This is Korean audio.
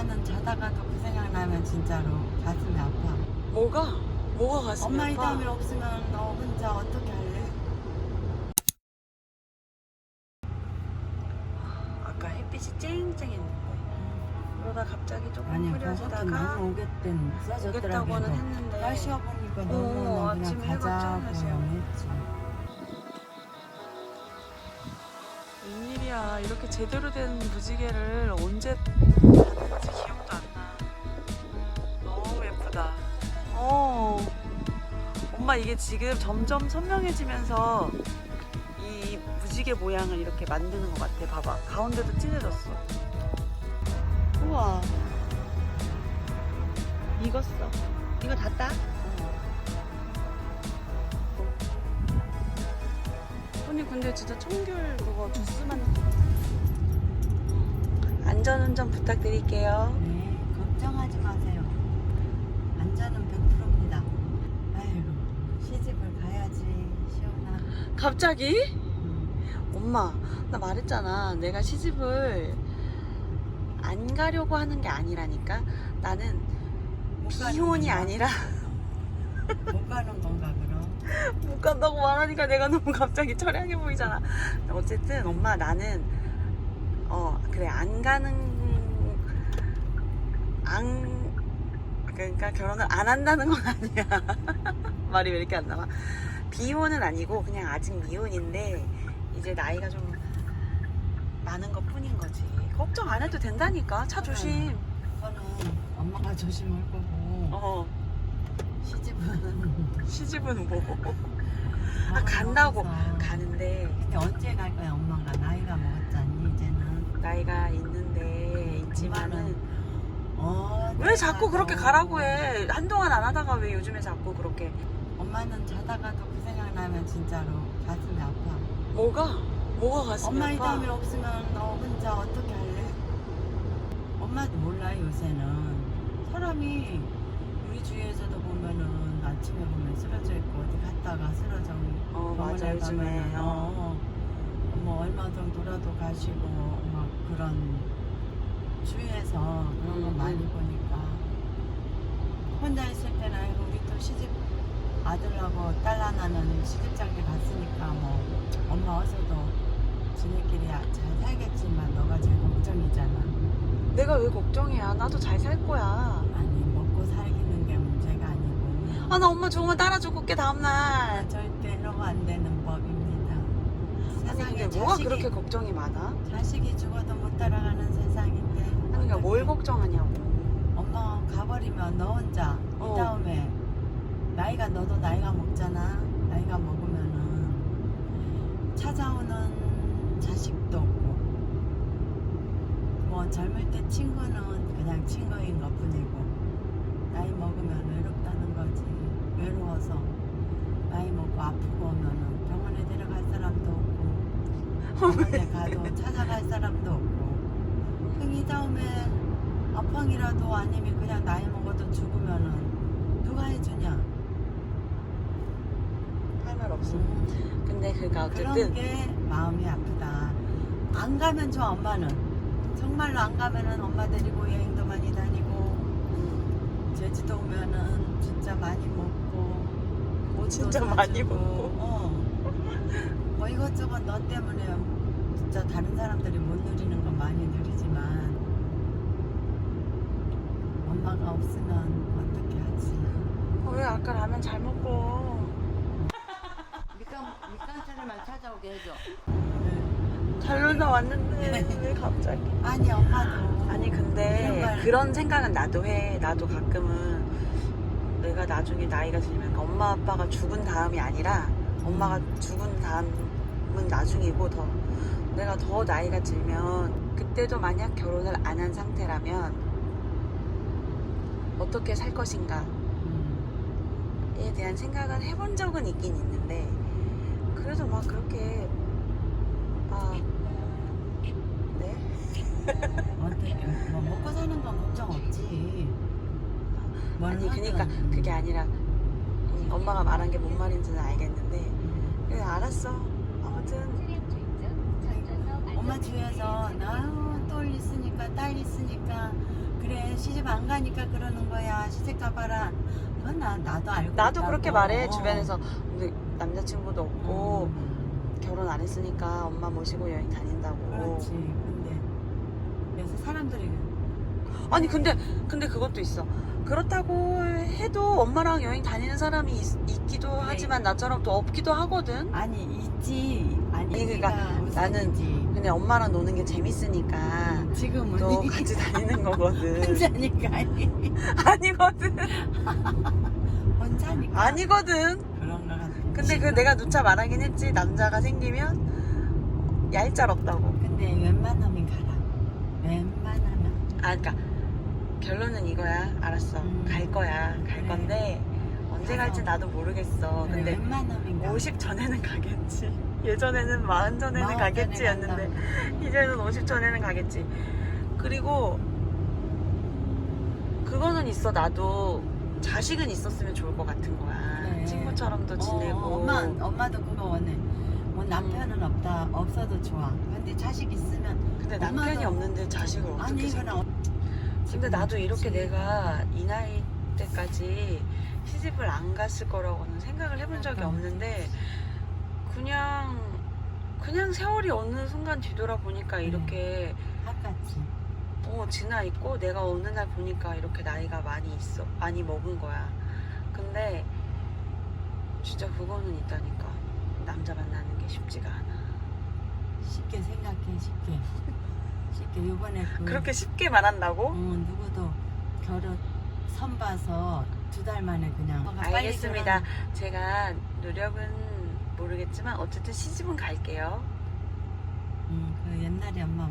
엄마는 자다가도 그 생각 나면 진짜로 가슴이 아파. 뭐가? 뭐가 가슴이 엄마 이 아파? 다음에 없으면 너 혼자 어떻게 할래? 아까 햇빛이 쨍쨍했는데 그러다 갑자기 조금 그것도 흐려지다가. 오겠다고는 했는데 날씨가 보니까 어, 너무 아침에 그냥 해가 쨍해서. 웬일이야 이렇게 제대로 된 무지개를 언제 봤는지 기억도 안 나. 너무 예쁘다. 어. 엄마 이게 지금 점점 선명해지면서 이 무지개 모양을 이렇게 만드는 것 같아. 봐봐. 가운데도 진해졌어. 우와. 익었어. 이거 다 따? 언니 근데 진짜 청귤 그거 주스만 안전운전 부탁드릴게요. 네, 걱정하지 마세요. 안전은 100%입니다. 아이고, 시집을 가야지, 시원아. 갑자기? 음. 엄마, 나 말했잖아. 내가 시집을 안 가려고 하는 게 아니라니까. 나는 못 가는 비혼이 건가? 아니라 못 가는 건가, 그럼? 못 간다고 말하니까 내가 너무 갑자기 처량해 보이잖아. 어쨌든 엄마 나는 어 그래 안 가는 안 그러니까 결혼을 안 한다는 건 아니야. 말이 왜 이렇게 안 나와? 비혼은 아니고 그냥 아직 미혼인데 이제 나이가 좀 많은 것 뿐인 거지. 걱정 안 해도 된다니까. 차 조심. 그거는 엄마가 조심할 거고, 어 시집은. 시집은 뭐 아, 간다고. 먹어서. 가는데 근데 언제 갈 거야, 엄마가? 나이가 먹었잖니, 이제는. 나이가 있는데 있지만은 어, 왜 자꾸 그렇게 가라고 해? 한동안 안 하다가 왜 요즘에 자꾸 그렇게 엄마는 자다가도 그 생각 나면 진짜로 가슴이 아파. 뭐가 뭐가 가슴이 엄마 이 아파? 다음에 없으면 너 혼자 어떻게 할래? 엄마도 몰라 요새는 사람이 우리 주위에서도 보면은 아침에 보면 쓰러져 있고 어디 갔다가 쓰러져 어 맞아 요즘에 어. 어, 뭐 얼마 정도라도 가시고 막 그런 주위에서 그런 거 음, 많이 음. 보니까 혼자 있을 때는 우리 또 시집 아들하고 딸 하나는 시집장에 갔으니까 뭐 엄마 어서도 지네끼리 잘 살겠지만 너가 제일 걱정이잖아. 내가 왜 걱정이야? 나도 잘 살 거야. 아니 먹고 살기는 게 문제가 아 나 엄마 좋으면 따라 죽을게 다음날. 절대 이러면 안 되는 법입니다. 아니 세상에 근데 뭐가 자식이, 그렇게 걱정이 많아? 자식이 죽어도 못 따라가는 세상인데. 아니 그러니까 어떡해. 뭘 걱정하냐고. 엄마 가버리면 너 혼자 어. 이 다음에 나이가 너도 나이가 먹잖아. 나이가 먹으면은 찾아오는 자식도 없고 뭐 젊을 때 친구는 그냥 친구인 것 뿐이고 나이 먹으면 외롭다는 거지. 외로워서 나이 먹고 아프고 오면은 병원에 데려갈 사람도 없고 병원에 가도 찾아갈 사람도 없고 그럼 이 다음에 아팡이라도 아니면 그냥 나이 먹어도 죽으면은 누가 해주냐? 할 말 없어. 근데 그니까 그런 어쨌든 게 마음이 아프다. 안 가면 좋아 엄마는. 정말로 안 가면은 엄마 데리고 여행도 많이 다니고 음, 제주도 오면은 진짜 많이 먹고 진짜 사주고, 많이 먹고. 어. 뭐 이것저것 너 때문에 진짜 다른 사람들이 못 누리는 건 많이 누리지만 엄마가 없으면 어떻게 하지? 어, 왜 아까 라면 잘 먹고 밑간 밑간 차례만 찾아오게 해줘. 잘 놀다 왔는데 왜 갑자기? 아니 엄마도 아니 근데 그런 생각은 나도 해. 나도 가끔은 내가 나중에 나이가 들면 엄마 아빠가 죽은 다음이 아니라 엄마가 죽은 다음은 나중이고 더 내가 더 나이가 들면 그때도 만약 결혼을 안 한 상태라면 어떻게 살 것인가에 음. 대한 생각은 해본 적은 있긴 있는데 그래도 막 그렇게 막 네? 어떻게 뭐 먹고 사는 건 걱정 없지. 뭘 아니. 그니까 그게 아니라 음, 엄마가 말한 게 뭔 말인지는 알겠는데 음. 그래 알았어 아무튼 엄마 주위에서 나딸 있으니까 딸 있으니까 그래 시집 안 가니까 그러는 거야. 시집 가봐라. 그건 나, 나도 알고 나도 있다고. 그렇게 말해 어. 주변에서 근데 남자친구도 없고 음, 결혼 안 했으니까 엄마 모시고 여행 다닌다고 그렇지. 근데 그래서 사람들이 아니 근데 근데 그것도 있어. 그렇다고 해도 엄마랑 여행 다니는 사람이 있, 기도 그래. 하지만 나처럼 또 없기도 하거든. 아니 있지. 아니 아니, 그러니까 나는. 근데 엄마랑 노는 게 재밌으니까 지금은. 또 같이 다니는 거거든. 혼자니까. 아니 아니거든. 혼자니까. 아니거든. 그런 거 같아. 근데 그 내가 누차 말하긴 했지. 남자가 생기면 얄짤 없다고. 근데 웬만하면 가라. 웬만하면. 아 그러니까 결론은 이거야 알았어 음. 갈 거야 갈 그래. 건데 언제. 갈지 나도 모르겠어 그래, 근데 웬만하면 가. 50 전에는 가겠지 예전에는 40 전에는 마흔 가겠지 전에 였는데 간다고. 이제는 50 전에는 가겠지 그리고 그거는 있어 나도 자식은 있었으면 좋을 것 같은 거야 그래. 친구처럼도 지내고 어, 엄마 엄마도 그거 원해. 뭐 남편은 없다 없어도 좋아. 근데 자식 있으면 근데 엄마도- 남편이 없는데 자식을 어떻게 아니 생겨 그냥 근데 나도 이렇게. 내가 이 나이 때까지 시집을 안 갔을 거라고는 생각을 해본 적이. 없는데 그냥 그냥 세월이 어느 순간 뒤돌아보니까 네. 이렇게 아깝지. 어 지나 있고 내가 어느 날 보니까 이렇게 나이가 많이 있어 많이 먹은 거야 근데 진짜 그거는 있다니까 남자 만나는 게 쉽지가 않아 쉽게 생각해 쉽게 쉽게 요번에 그 그렇게 쉽게 말한다고? 어, 누구도 결혼 선 봐서 두 달 만에 그냥 빨리 알겠습니다. 결혼- 제가 노력은 모르겠지만 어쨌든 시집은 갈게요. 음, 그 옛날에 엄마